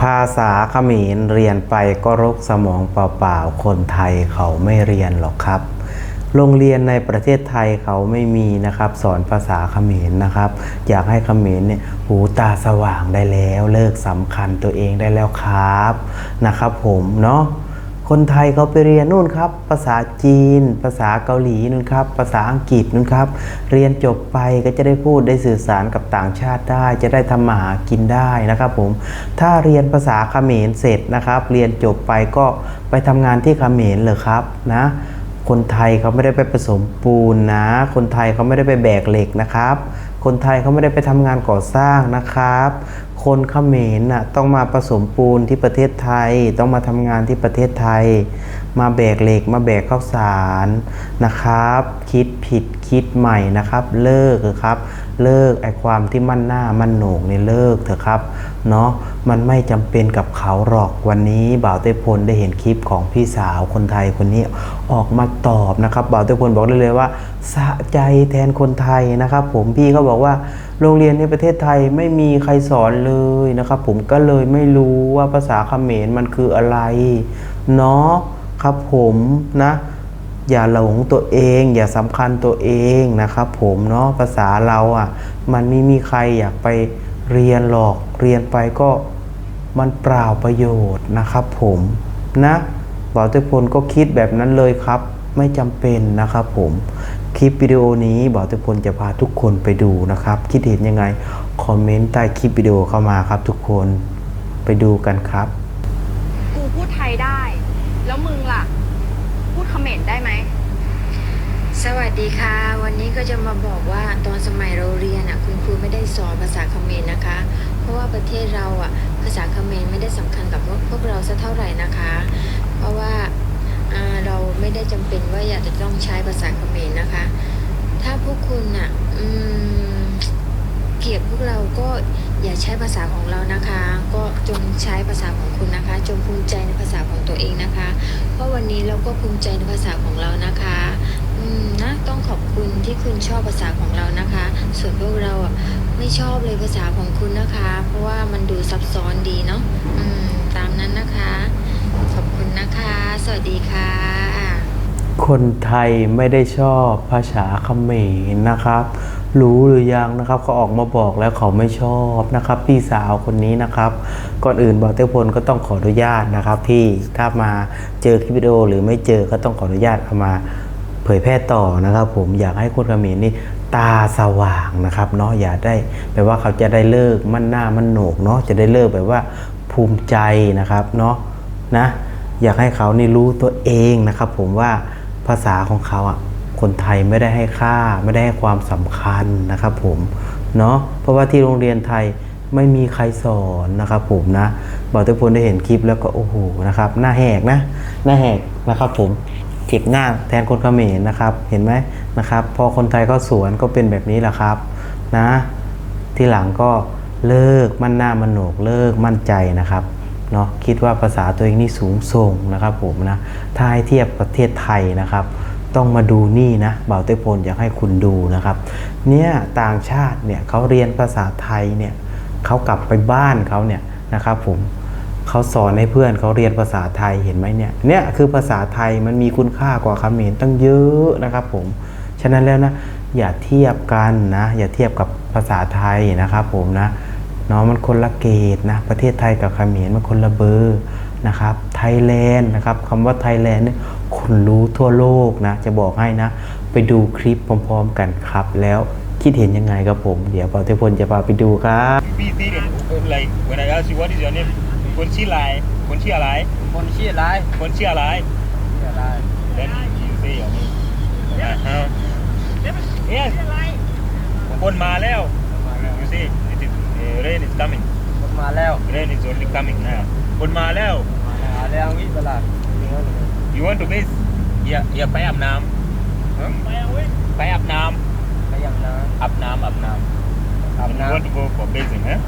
ภาษาเขมรเรียนไปก็รกสมองเปล่าๆ คนไทยเขาไม่เรียนหรอกครับ โรงเรียนในประเทศไทยเขาไม่มีนะครับ สอนภาษาเขมรนะครับ อยากให้เขมรเนี่ยหูตาสว่างได้แล้ว เลิกสำคัญตัวเองได้แล้วครับนะครับผมเนาะ คนไทยเขาไปเรียนนู่นครับ ภาษาจีน ภาษาเกาหลีนู่นครับ ภาษาอังกฤษนู่นครับ เรียนจบไปก็จะได้พูดได้สื่อสารกับต่างชาติได้ จะได้ทำมาหากินได้นะครับผม ถ้าเรียนภาษาเขมรเสร็จนะครับ เรียนจบไปก็ไปทำงานที่เขมรเลยครับนะคนไทยเขาไม่ได้ไปผสมปูนนะ คนไทยเขาไม่ได้ไปแบกเหล็กนะครับ คนไทยเขาไม่ได้ไปทำงานก่อสร้างนะครับ คนเขมรน่ะต้องมาผสมปูนที่ประเทศไทย ต้องมาทำงานที่ประเทศไทย มาแบกเหล็กมาแบกข้าวสารนะครับ คิดผิดคิดใหม่นะครับ เลิกเถอะครับ เลิกไอความที่มั่นหน้ามั่นโหนกนี่เลิกเถอะครับเนาะ มันไม่จำเป็นกับเขาหรอกวันนี้บ่าวเต้พลได้เห็นคลิปของพี่สาวคนไทยคนนี้ออกมาตอบนะครับบ่าวเต้พลบอกได้เลยว่าสะใจแทนคนไทยนะครับ ผมพี่เขาบอกว่าโรงเรียนในประเทศไทยไม่มีใครสอนเลยนะครับผมก็เลยไม่รู้ว่าภาษาเขมรมันคืออะไรเนาะครับผมนะอย่าหลงตัวเอง อย่าสำคัญตัวเองนะครับผมเนาะภาษาเราอะ มันไม่มีใครอยากไปเรียนหรอกเรียนไปก็ มันเปล่าประโยชน์นะครับผมนะบ่าวเตพลก็คิดแบบนั้นเลยครับ ไม่จำเป็นนะครับผมคลิปวิดีโอนี้บ่าวเตพลจะพาทุกคนไปดูนะครับ คิดเห็นยังไงคอมเมนต์ใต้คลิปวิดีโอเข้ามาครับ ทุกคนไปดูกันครับ กูพูดไทยได้ แล้วมึงล่ะ พูดเขมรได้ไหม สวัสดีค่ะ วันนี้ก็จะมาบอกว่าตอนสมัยเราเรียนอะคุณครูไม่ได้สอนภาษาเขมรนะคะ เพราะว่าประเทศเราอะภาษาเขม เราสักเท่าไหร่นะคะ เพราะว่าเราไม่ได้จำเป็นว่าอยากจะต้องใช้ภาษาเขมรนะคะ ถ้าพวกคุณอะเกลียดพวกเราก็อย่าใช้ภาษาของเรานะคะ ก็จงใช้ภาษาของคุณนะคะ จงภูมิใจในภาษาของตัวเองนะคะ เพราะวันนี้เราก็ภูมิใจในภาษาของเรานะคะนะต้องขอบคุณที่คุณชอบภาษาของเรานะคะ ส่วนพวกเราอะไม่ชอบเลยภาษาของคุณนะคะ เพราะว่ามันดูซับซ้อนดีเนาะ นะคะ ขอบคุณนะคะ สวัสดีค่ะ คนไทยไม่ได้ชอบภาษาเขมรนะครับ รู้หรือยังนะครับเขาออกมาบอกแล้วเขาไม่ชอบนะครับ พี่สาวคนนี้นะครับ ก่อนอื่นบอกเต้พลก็ต้องขออนุญาตนะครับ พี่ถ้ามาเจอคลิปวิดีโอหรือไม่เจอก็ต้องขออนุญาตเอามาเผยแพร่ต่อนะครับ ผมอยากให้คนเขมรนี่ตาสว่างนะครับเนาะอย่าได้แปลว่าเขาจะได้เลิกมั่นหน้ามั่นโหนกเนาะจะได้เลิกแบบว่า ภูมิใจนะครับเนาะนะอยากให้เขานี่รู้ตัวเองนะครับผมว่าภาษาของเขาอะคนไทยไม่ได้ให้ค่าไม่ได้ให้ความสำคัญนะครับผมเนาะเพราะว่าที่โรงเรียนไทยไม่มีใครสอนนะครับผมนะบอกทุกคนได้เห็นคลิปแล้วก็โอ้โหนะครับหน้าแหกนะหน้าแหกนะครับผมเก็บหน้าแทนคนเขมรนะครับเห็นไหมนะครับ พอคนไทยเขาสวนก็เป็นแบบนี้แหละครับนะ ที่หลังก็ เลิกมั่นหน้ามันโหนกเลิกมั่นใจนะครับเนาะคิดว่าภาษาตัวเองนี่สูงส่งนะครับผมนะถ้าให้เทียบประเทศไทยนะครับ ต้องมาดูนี่นะเบ่าเต้พลอยากให้คุณดูนะครับ เนี่ยต่างชาติเนี่ยเขาเรียนภาษาไทยเนี่ยเขากลับไปบ้านเขาเนี่ยนะครับผมเขาสอนให้เพื่อนเขาเรียนภาษาไทยเห็นไหมเนี่ยเนี่ยคือภาษาไทยมันมีคุณค่ากว่าคำเขมรตั้งเยอะนะครับผมฉะนั้นแล้วนะอย่าเทียบกันนะอย่าเทียบกับภาษาไทยนะครับผมนะ เนาะมันคนละเกตนะประเทศไทยกับเขมรมันคนละเบอร์นะครับไทยแลนด์นะครับคำว่าไทยแลนด์เนี่ยคนรู้ทั่วโลกนะจะบอกให้นะ ไปดูคลิปพร้อมๆกันครับ แล้วคิดเห็นยังไงครับผม เดี๋ยวปอเทพลจะพาไปดูครับ be thinking like when I ask you what is your name คนชื่ออะไรคนชื่ออะไรคนชื่ออะไรคนชื่ออะไรออะไร then you say your name อ่าฮะ yes คนมาแล้ว you say rain is coming คนมาแล้ว rain is only coming now คนมาแล้ว มาแล้ววิเวลา you want to miss อย่าอย่าไปอาบน้ำไปอาบน้ไปยังน้ำอาบน้ำอาบน้ำอาบำน้ you want to go for bathing ฮะ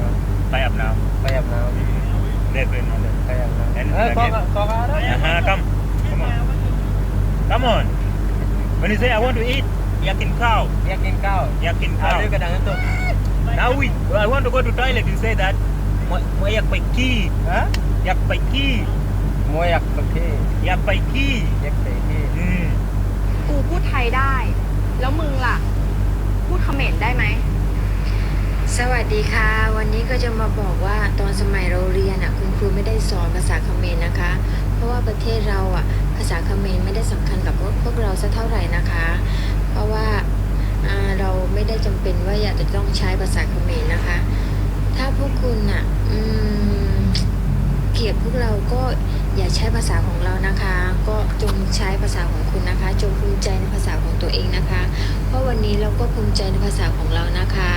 ไปอาบน้ำไปอาบน้ำ net rain มาเลยำไปอาบน้ำ And เอ้ย again. ก็ก็ก็ได้ Uh-huh, come. Come on. Come on. When you say I want to eat, อยากกินข้าวอยากกินข้าวอยากกินเอาข้าวด้วยกระดานตัว Now we, I want to go to toilet, you say that. มวยมวยอยากไปกี้ฮะอยากไปกี้มวยอยากประเทศอยากไปกี้อยากไปที่อืมกูพูดไทยได้ แล้วมึงล่ะ พูดเขมรได้ไหม สวัสดีค่ะ วันนี้ก็จะมาบอกว่าตอนสมัยเราเรียนอะ คุณครูไม่ได้สอนภาษาเขมรนะคะ เพราะว่าประเทศเราอะ ภาษาเขมรไม่ได้สำคัญกับพวกพวกเราสักเท่าไหร่นะคะ เพราะว่าอ่า เราไม่ได้จำเป็นว่าอยากจะต้องใช้ภาษาเขมรนะคะ ถ้าพวกคุณอะอเกลียดพวกเราก็อย่าใช้ภาษาของเรานะคะ ก็จงใช้ภาษาของคุณนะคะ จงภูมิใจในภาษาของตัวเองนะคะ เพราะวันนี้เราก็ภูมิใจในภาษาของเรานะคะ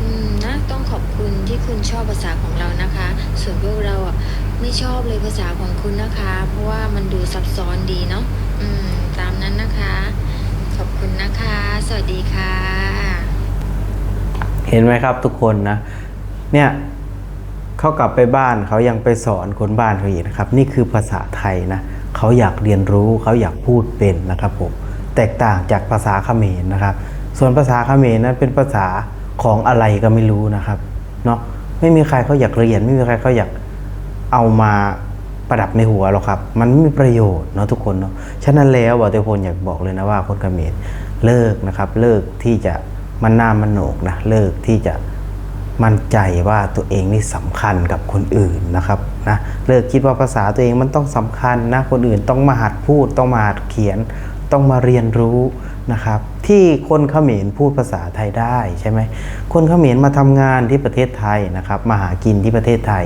อืมนะต้องขอบคุณที่คุณชอบภาษาของเรานะคะ ส่วนพวกเราอะไม่ชอบเลยภาษาของคุณนะคะ เพราะว่ามันดูซับซ้อนดีเนาะอืม ตามนั้นนะคะ อบคุณนะคะ สวัสดีค่ะ เห็นไหมครับทุกคนนะ เนี่ยเขากลับไปบ้านเขายังไปสอนคนบ้านเขาอีกนะครับ นี่คือภาษาไทยนะเขาอยากเรียนรู้เขาอยากพูดเป็นนะครับผมแตกต่างจากภาษาเขมรนะครับ ส่วนภาษาเขมรนั้นเป็นภาษาของอะไรก็ไม่รู้นะครับเนาะไม่มีใครเขาอยากเรียน ไม่มีใครเขาอยากเอามา ประดับในหัวหรอกครับ มันไม่มีประโยชน์เนาะทุกคนเนาะฉะนั้นแล้วบอเตพลอยากบอกเลยนะว่าคนเขมรเลิกนะครับ เลิกที่จะมันหน้ามันโหนกนะเลิกที่จะมั่นใจว่าตัวเองนี่สำคัญกับคนอื่นนะครับนะเลิกคิดว่าภาษาตัวเองมันต้องสำคัญนะคนอื่นต้องมาหัดพูดต้องมาหัดเขียน ต้องมาเรียนรู้นะครับ ที่คนเขมรพูดภาษาไทยได้ใช่ไหมคนเขมรมาทำงานที่ประเทศไทยนะครับมาหากินที่ประเทศไทย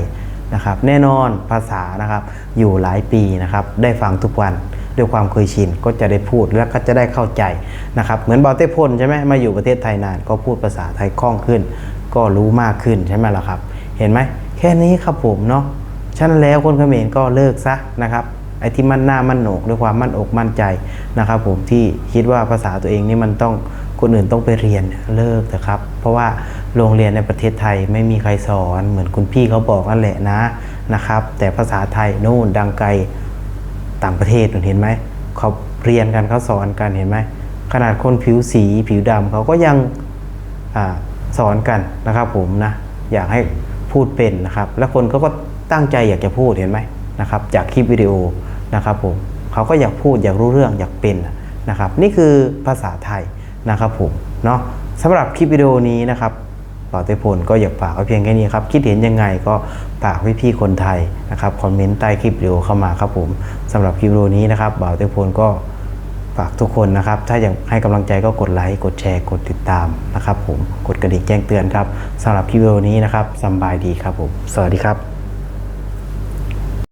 นะครับแน่นอนภาษานะครับอยู่หลายปีนะครับได้ฟังทุกวันด้วยความเคยชินก็จะได้พูดแล้วก็จะได้เข้าใจนะครับเหมือนบอลเต้พลใช่ไหมมาอยู่ประเทศไทยนานก็พูดภาษาไทยคล่องขึ้น ก็รู้มากขึ้นใช่ไหมล่ะครับ เห็นไหมแค่นี้ครับผมเนาะฉะนั้นแล้วคนเขมรก็เลิกซะนะครับไอ้ที่มั่นหน้ามั่นโหนกด้วยความมั่นอกมั่นใจนะครับผมที่คิดว่าภาษาตัวเองนี่มันต้อง คนอื่นต้องไปเรียนเลิกเถอะครับ เพราะว่าโรงเรียนในประเทศไทยไม่มีใครสอน เหมือนคุณพี่เขาบอกนั่นแหละนะนะครับ แต่ภาษาไทยนู่นดังไกลต่างประเทศเห็นไหมเขาเรียนกันเขาสอนกันเห็นไหมขนาดคนผิวสีผิวดำเขาก็ยังอสอนกันนะครับผมนะอยากให้พูดเป็นนะครับ แล้วคนเขาก็ตั้งใจอยากจะพูดเห็นไหมนะครับ จากคลิปวิดีโอนะครับผมเขาก็อยากพูดอยากรู้เรื่องอยากเป็นนะครับ นี่คือภาษาไทย นะครับผมเนาะสำหรับคลิปวิดีโอนี้นะครับป่าเตพลก็อยากฝากไว้เพียงแค่นี้ครับ คิดเห็นยังไงก็ฝากพี่ๆคนไทยนะครับคอมเมนต์ใต้คลิปวิดีโอเข้ามาครับผมสำหรับคลิปวิดีโอนี้นะครับบ่าวเตพลก็ฝากทุกคนนะครับ ถ้าอยากให้กำลังใจก็กดไลค์กดแชร์กดติดตามนะครับผมกดกระดิ่งแจ้งเตือนครับสำหรับคลิปวิดีโอนี้นะครับสบายดีครับผม สวัสดีครับ